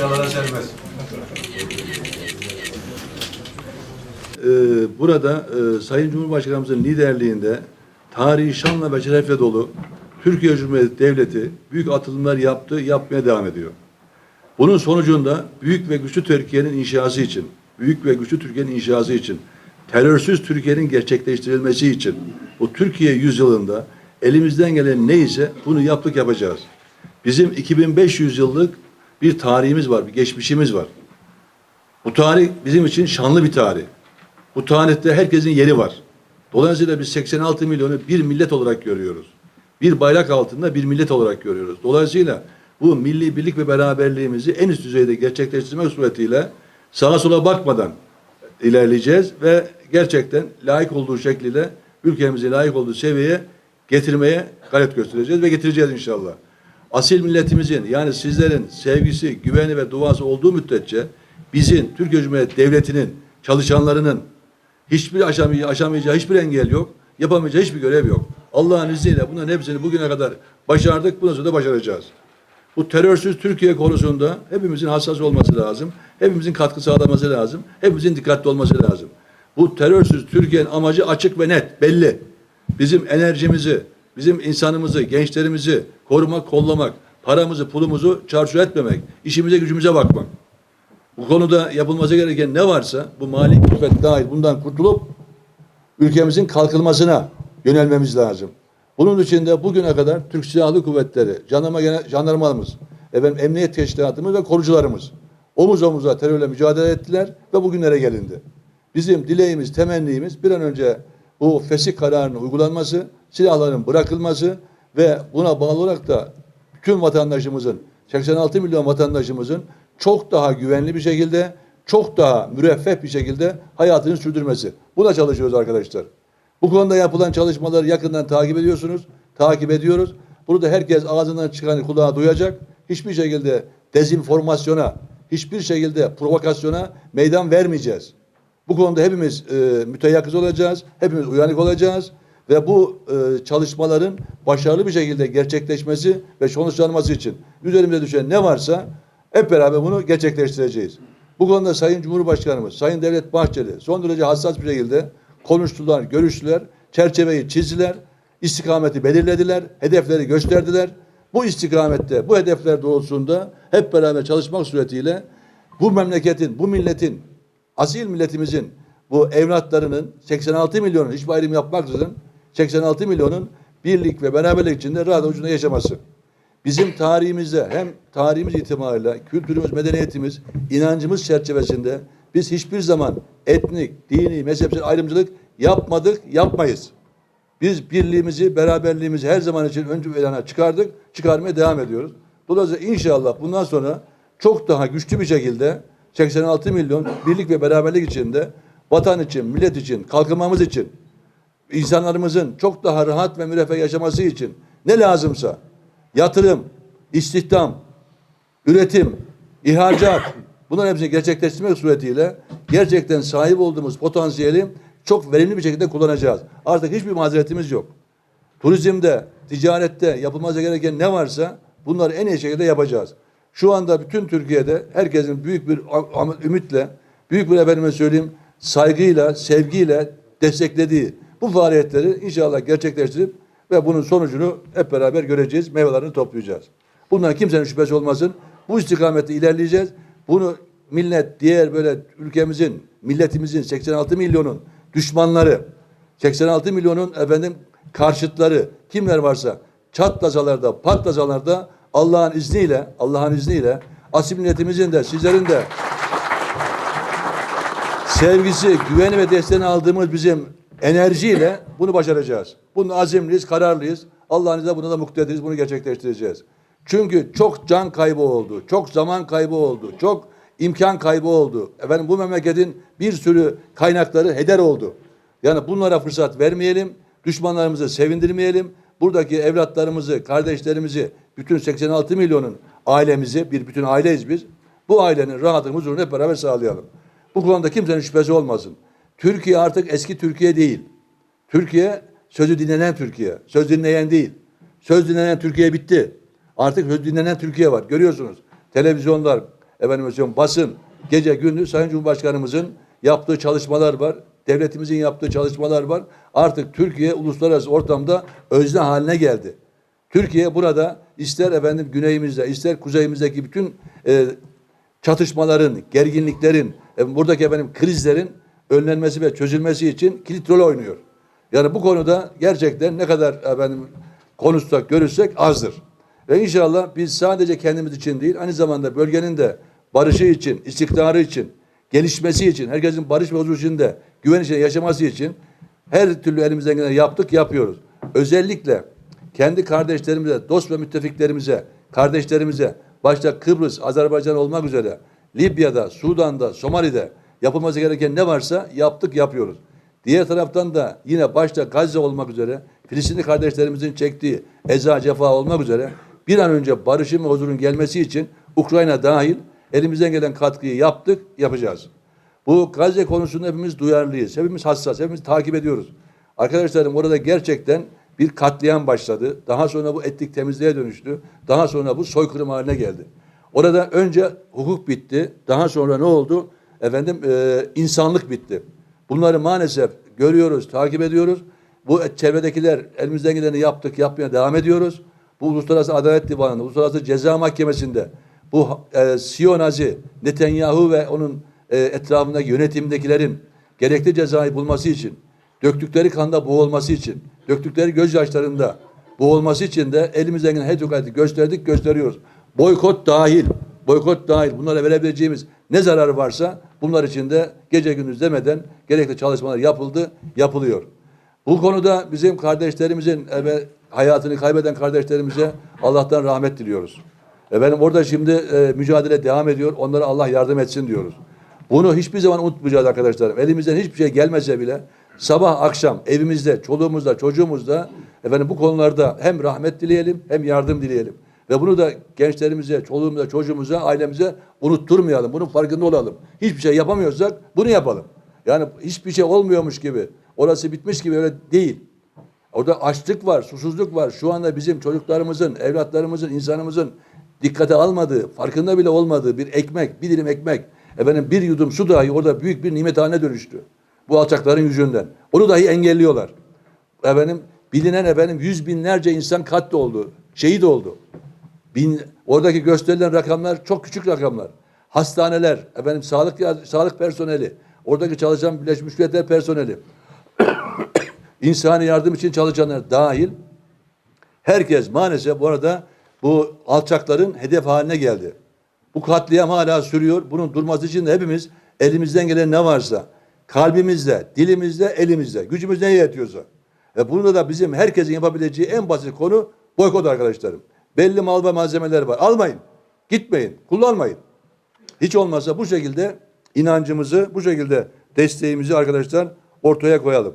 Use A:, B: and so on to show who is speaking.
A: Yalara serbest.
B: Ee, burada e, Sayın Cumhurbaşkanımızın liderliğinde tarihi şanla ve şerefle dolu Türkiye Cumhuriyeti Devleti büyük atılımlar yaptı, yapmaya devam ediyor. Bunun sonucunda büyük ve güçlü Türkiye'nin inşası için, büyük ve güçlü Türkiye'nin inşası için, terörsüz Türkiye'nin gerçekleştirilmesi için bu Türkiye yüzyılında elimizden gelen neyse bunu yaptık yapacağız. Bizim 2500 yıllık bir tarihimiz var, bir geçmişimiz var. Bu tarih bizim için şanlı bir tarih. Bu tarihte herkesin yeri var. Dolayısıyla biz 86 milyonu bir millet olarak görüyoruz. Bir bayrak altında bir millet olarak görüyoruz. Dolayısıyla bu milli birlik ve beraberliğimizi en üst düzeyde gerçekleştirmek suretiyle sağa sola bakmadan ilerleyeceğiz ve gerçekten layık olduğu şekliyle ülkemizi layık olduğu seviyeye getirmeye gayret göstereceğiz ve getireceğiz inşallah. Asil milletimizin yani sizlerin sevgisi, güveni ve duası olduğu müddetçe bizim Türkiye Cumhuriyeti Devleti'nin çalışanlarının hiçbir aşamayacağı, aşamayacağı hiçbir engel yok. Yapamayacağı hiçbir görev yok. Allah'ın izniyle bunların hepsini bugüne kadar başardık. Bundan sonra da başaracağız. Bu terörsüz Türkiye konusunda hepimizin hassas olması lazım. Hepimizin katkı sağlaması lazım. Hepimizin dikkatli olması lazım. Bu terörsüz Türkiye'nin amacı açık ve net, belli. Bizim enerjimizi, bizim insanımızı, gençlerimizi korumak, kollamak, paramızı, pulumuzu çarçur etmemek, işimize gücümüze bakmak. Bu konuda yapılması gereken ne varsa bu mali külfet dahil bundan kurtulup ülkemizin kalkınmasına yönelmemiz lazım. Bunun için de bugüne kadar Türk Silahlı Kuvvetleri, jandarma, jandarmamız, efendim, emniyet teşkilatımız ve korucularımız omuz omuza terörle mücadele ettiler ve bugünlere gelindi. Bizim dileğimiz, temennimiz bir an önce bu fesih kararının uygulanması, silahların bırakılması ve buna bağlı olarak da bütün vatandaşımızın, 86 milyon vatandaşımızın çok daha güvenli bir şekilde, çok daha müreffeh bir şekilde hayatını sürdürmesi. Buna çalışıyoruz arkadaşlar. Bu konuda yapılan çalışmaları yakından takip ediyorsunuz, takip ediyoruz. Bunu da herkes ağzından çıkanı kulağa duyacak. Hiçbir şekilde dezinformasyona, hiçbir şekilde provokasyona meydan vermeyeceğiz. Bu konuda hepimiz e, müteyakkız olacağız, hepimiz uyanık olacağız ve bu e, çalışmaların başarılı bir şekilde gerçekleşmesi ve sonuçlanması için üzerimize düşen ne varsa hep beraber bunu gerçekleştireceğiz. Bu konuda Sayın Cumhurbaşkanımız, Sayın Devlet Bahçeli son derece hassas bir şekilde konuştular, görüştüler, çerçeveyi çizdiler, istikameti belirlediler, hedefleri gösterdiler. Bu istikamette, bu hedefler doğrultusunda hep beraber çalışmak suretiyle bu memleketin, bu milletin, asil milletimizin bu evlatlarının 86 milyonun hiçbir ayrım yapmaksızın 86 milyonun birlik ve beraberlik içinde rahat ucunda yaşaması. Bizim tarihimizde hem tarihimiz itibariyle kültürümüz, medeniyetimiz, inancımız çerçevesinde biz hiçbir zaman etnik, dini, mezhepsel ayrımcılık yapmadık, yapmayız. Biz birliğimizi, beraberliğimizi her zaman için ön plana çıkardık, çıkarmaya devam ediyoruz. Dolayısıyla inşallah bundan sonra çok daha güçlü bir şekilde 86 milyon birlik ve beraberlik içinde vatan için, millet için, kalkınmamız için, insanlarımızın çok daha rahat ve müreffeh yaşaması için ne lazımsa yatırım, istihdam, üretim, ihracat bunların hepsini gerçekleştirmek suretiyle gerçekten sahip olduğumuz potansiyeli çok verimli bir şekilde kullanacağız. Artık hiçbir mazeretimiz yok. Turizmde, ticarette yapılması gereken ne varsa bunları en iyi şekilde yapacağız. Şu anda bütün Türkiye'de herkesin büyük bir ümitle, büyük bir efendime söyleyeyim saygıyla, sevgiyle desteklediği bu faaliyetleri inşallah gerçekleştirip ve bunun sonucunu hep beraber göreceğiz, meyvelerini toplayacağız. Bundan kimsenin şüphesi olmasın. Bu istikamette ilerleyeceğiz. Bunu millet, diğer böyle ülkemizin, milletimizin 86 milyonun düşmanları, 86 milyonun efendim karşıtları kimler varsa çatlasalar da patlasalar da Allah'ın izniyle Allah'ın izniyle asil milletimizin de sizlerin de sevgisi, güveni ve desteğini aldığımız bizim enerjiyle bunu başaracağız. Bunun azimliyiz, kararlıyız. Allah'ın izniyle buna da muktediriz, bunu gerçekleştireceğiz. Çünkü çok can kaybı oldu, çok zaman kaybı oldu, çok imkan kaybı oldu. Efendim bu memleketin bir sürü kaynakları heder oldu. Yani bunlara fırsat vermeyelim, düşmanlarımızı sevindirmeyelim. Buradaki evlatlarımızı, kardeşlerimizi, bütün 86 milyonun ailemizi, bir bütün aileyiz biz. Bu ailenin rahatını, huzurunu hep beraber sağlayalım. Bu konuda kimsenin şüphesi olmasın. Türkiye artık eski Türkiye değil. Türkiye sözü dinlenen Türkiye. Söz dinleyen değil. Söz dinlenen Türkiye bitti. Artık söz dinlenen Türkiye var. Görüyorsunuz. Televizyonlar, efendim söyleyeyim, basın, gece gündüz Sayın Cumhurbaşkanımızın yaptığı çalışmalar var. Devletimizin yaptığı çalışmalar var. Artık Türkiye uluslararası ortamda özne haline geldi. Türkiye burada ister efendim güneyimizde, ister kuzeyimizdeki bütün e, çatışmaların, gerginliklerin, e, buradaki efendim krizlerin önlenmesi ve çözülmesi için kilit rol oynuyor. Yani bu konuda gerçekten ne kadar efendim konuşsak, görüşsek azdır. Ve inşallah biz sadece kendimiz için değil, aynı zamanda bölgenin de barışı için, istikrarı için, gelişmesi için, herkesin barış ve huzur içinde, güven içinde yaşaması için her türlü elimizden geleni yaptık, yapıyoruz. Özellikle kendi kardeşlerimize, dost ve müttefiklerimize, kardeşlerimize, başta Kıbrıs, Azerbaycan olmak üzere Libya'da, Sudan'da, Somali'de yapılması gereken ne varsa yaptık, yapıyoruz. Diğer taraftan da yine başta Gazze olmak üzere Filistinli kardeşlerimizin çektiği eza cefa olmak üzere bir an önce barışın ve huzurun gelmesi için Ukrayna dahil elimizden gelen katkıyı yaptık, yapacağız. Bu Gazze konusunda hepimiz duyarlıyız. Hepimiz hassas, hepimiz takip ediyoruz. Arkadaşlarım orada gerçekten bir katliam başladı. Daha sonra bu etnik temizliğe dönüştü. Daha sonra bu soykırım haline geldi. Orada önce hukuk bitti. Daha sonra ne oldu? Efendim e, insanlık bitti. Bunları maalesef görüyoruz, takip ediyoruz. Bu çevredekiler elimizden geleni yaptık, yapmaya devam ediyoruz. Bu Uluslararası Adalet Divanı'nda, Uluslararası Ceza Mahkemesi'nde bu e, Siyonazi, Netanyahu ve onun e, etrafındaki yönetimdekilerin gerekli cezayı bulması için, döktükleri kanda boğulması için, döktükleri gözyaşlarında boğulması için de elimizden gelen her türlü gösterdik, gösteriyoruz. Boykot dahil, boykot dahil bunlara verebileceğimiz ne zararı varsa bunlar için de gece gündüz demeden gerekli çalışmalar yapıldı, yapılıyor. Bu konuda bizim kardeşlerimizin hayatını kaybeden kardeşlerimize Allah'tan rahmet diliyoruz. Efendim orada şimdi e, mücadele devam ediyor. Onlara Allah yardım etsin diyoruz. Bunu hiçbir zaman unutmayacağız arkadaşlarım. Elimizden hiçbir şey gelmese bile sabah akşam evimizde, çoluğumuzda, çocuğumuzda efendim bu konularda hem rahmet dileyelim hem yardım dileyelim. Ve bunu da gençlerimize, çoluğumuza, çocuğumuza, ailemize unutturmayalım. Bunun farkında olalım. Hiçbir şey yapamıyorsak bunu yapalım. Yani hiçbir şey olmuyormuş gibi, orası bitmiş gibi öyle değil. Orada açlık var, susuzluk var. Şu anda bizim çocuklarımızın, evlatlarımızın, insanımızın dikkate almadığı, farkında bile olmadığı bir ekmek, bir dilim ekmek, efendim bir yudum su dahi orada büyük bir nimet haline dönüştü. Bu alçakların yüzünden. Onu dahi engelliyorlar. Efendim bilinen efendim yüz binlerce insan katloldu, şehit oldu. Bin, oradaki gösterilen rakamlar çok küçük rakamlar. Hastaneler, efendim sağlık sağlık personeli, oradaki çalışan Birleşmiş Milletler personeli, insani yardım için çalışanlar dahil herkes maalesef bu arada bu alçakların hedef haline geldi. Bu katliam hala sürüyor. Bunun durması için de hepimiz elimizden gelen ne varsa kalbimizde, dilimizde, elimizde, gücümüz ne yetiyorsa. Ve burada da bizim herkesin yapabileceği en basit konu boykot arkadaşlarım. Belli mal ve malzemeler var. Almayın. Gitmeyin. Kullanmayın. Hiç olmazsa bu şekilde inancımızı, bu şekilde desteğimizi arkadaşlar ortaya koyalım.